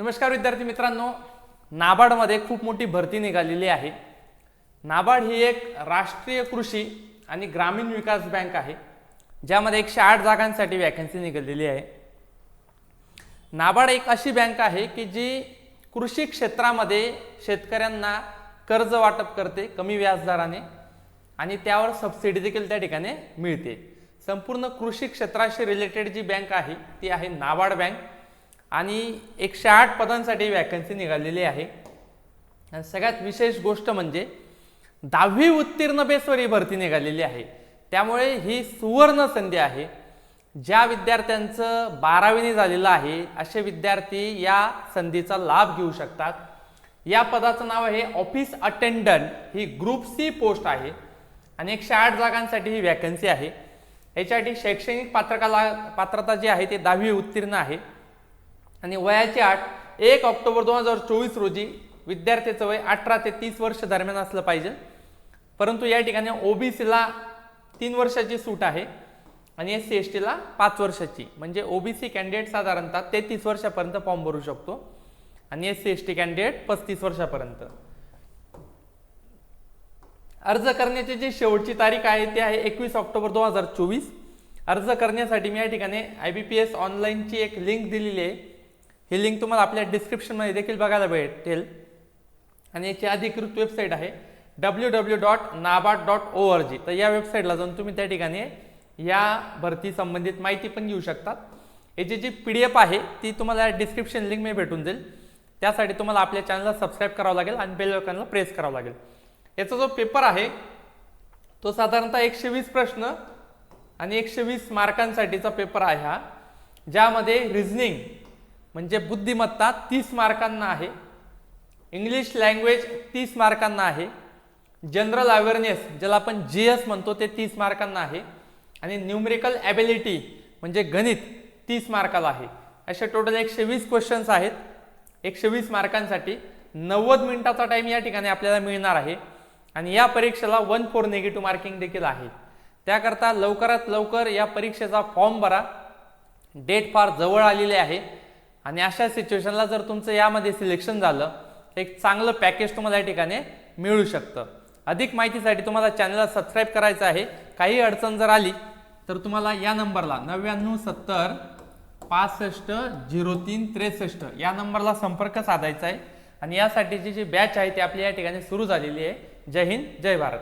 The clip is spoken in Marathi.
नमस्कार विद्यार्थी मित्रांनो. नाबार्डमध्ये खूप मोठी भरती निघालेली आहे. नाबार्ड ही एक राष्ट्रीय कृषी आणि ग्रामीण विकास बँक आहे ज्यामध्ये एकशे आठ जागांसाठी वॅकन्सी निघालेली आहे. नाबार्ड एक अशी बँक आहे की जी कृषी क्षेत्रामध्ये शेतकऱ्यांना कर्ज वाटप करते कमी व्याजदराने आणि त्यावर सबसिडी देखील त्या ठिकाणी मिळते. संपूर्ण कृषी क्षेत्राशी रिलेटेड जी बँक आहे ती आहे नाबार्ड बँक. आणि एकशे आठ पदांसाठी वॅकन्सी निघालेली आहे. आणि सगळ्यात विशेष गोष्ट म्हणजे दहावी उत्तीर्ण बेसवर ही भरती निघालेली आहे. त्यामुळे ही सुवर्ण संधी आहे. ज्या विद्यार्थ्यांचं बारावीने झालेलं आहे असे विद्यार्थी या संधीचा लाभ घेऊ शकतात. या पदाचं नाव आहे ऑफिस अटेंडंट. ही ग्रुप सी पोस्ट आहे. आणि एकशे आठ जागांसाठी ही वॅकन्सी आहे. याच्यासाठी शैक्षणिक पात्रकाला पात्रता जी आहे ती दहावी उत्तीर्ण आहे. आणि वयाची आठ एक ऑक्टोबर दोन हजार चोवीस रोजी विद्यार्थ्याचं वय अठरा ते तीस वर्ष दरम्यान असलं पाहिजे. परंतु या ठिकाणी ओबीसीला तीन वर्षाची सूट आहे आणि एस सी एस टीला पाच वर्षाची. म्हणजे ओबीसी कॅन्डिडेट साधारणतः तेहतीस वर्षापर्यंत फॉर्म भरू शकतो आणि S C S T candidate पस्तीस वर्षापर्यंत. अर्ज करण्याची जी शेवटची तारीख आहे ती आहे एकवीस ऑक्टोबर दोन हजार चोवीस. अर्ज करण्यासाठी मी या ठिकाणी आय बी पी एस ऑनलाईनची एक लिंक दिलेली आहे. ही लिंक तुम्हाला आपल्या डिस्क्रिप्शनमध्ये देखील बघायला भेटेल. आणि याची अधिकृत वेबसाईट आहे W W dot NABARD dot O R G तर या वेबसाईटला जाऊन तुम्ही त्या ठिकाणी या भरती संबंधित माहिती पण घेऊ शकतात याची जी पी डी एफ आहे ती तुम्हाला डिस्क्रिप्शन लिंकमध्ये भेटून जाईल. त्यासाठी तुम्हाला आपल्या चॅनलला सबस्क्राईब करावं लागेल आणि बेल आयकॉनला प्रेस करावं लागेल. याचा जो पेपर आहे तो साधारणतः एकशे वीस प्रश्न आणि एकशे वीस मार्कांसाठीचा पेपर आहे हा ज्यामध्ये रिझनिंग म्हणजे बुद्धिमत्ता तीस मार्कांना आहे. इंग्लिश लँग्वेज तीस मार्कांना आहे. जनरल अवेअरनेस ज्याला आपण जी एस म्हणतो ते तीस मार्कांना आहे. आणि न्यूमरिकल ॲबिलिटी म्हणजे गणित तीस मार्काला आहे. असे टोटल एकशे वीस क्वेश्चन्स आहेत. एकशे वीस मार्कांसाठी नव्वद मिनिटाचा टाईम या ठिकाणी आपल्याला मिळणार आहे. आणि या परीक्षेला वन फोर निगेटिव्ह मार्किंग देखील आहे. त्याकरता लवकरात लवकर या परीक्षेचा फॉर्म भरा. डेट फार जवळ आलेली आहे. आणि अशा सिच्युएशनला जर तुमचं यामध्ये सिलेक्शन झालं एक चांगलं पॅकेज तुम्हाला या ठिकाणी मिळू शकतं. अधिक माहितीसाठी तुम्हाला चॅनलला सबस्क्राईब करायचं आहे. काही अडचण जर आली तर तुम्हाला या नंबरला नव्याण्णव सत्तर पासष्ट झिरो तीन त्रेसष्ट या नंबरला संपर्क साधायचा आहे. आणि यासाठीची जी बॅच आहे ती आपली या ठिकाणी सुरू झालेली आहे. जय हिंद जय भारत.